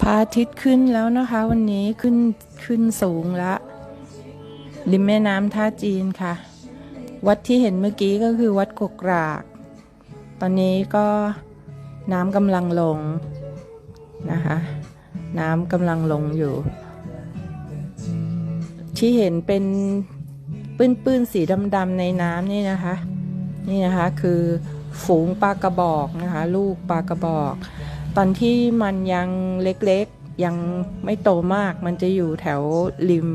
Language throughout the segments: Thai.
พระอาทิตย์ขึ้นแล้วนะคะวันนี้ขึ้นขึ้นสูงละริมแม่น้ำท่าจีนค่ะ วัดที่เห็นเมื่อกี้ก็คือวัดกกราก ตอนนี้ก็น้ำกำลังลงนะคะ น้ำกำลังลงอยู่ ที่เห็นเป็นปื้นๆสีดำๆในน้ำนี่นะคะ นี่นะคะคือฝูงปลากระบอกนะคะ ลูกปลากระบอก ตอนที่มันยังเล็กๆ ยังไม่โตมาก มันจะอยู่แถวริม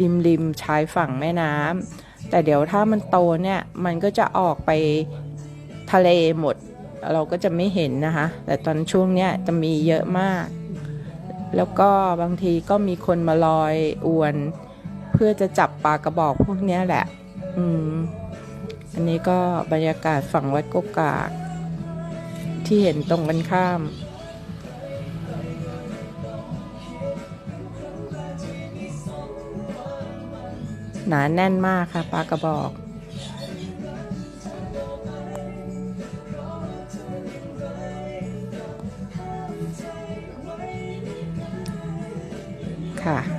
ริมริมชายฝั่งแม่น้ำแต่เดี๋ยวถ้ามันโตเนี่ยมันก็จะออกไปทะเลหมด เราก็จะไม่เห็นนะคะ แต่ตอนช่วงเนี้ยจะมีเยอะมาก แล้วก็บางทีก็มีคนมาลอยอวน เพื่อจะจับปลากระบอกพวกเนี้ยแหละ อืม อันนี้ก็บรรยากาศฝั่งวัดกกาก ที่เห็นตรงกันข้าม หนาแน่นมากค่ะปลากระบอกค่ะ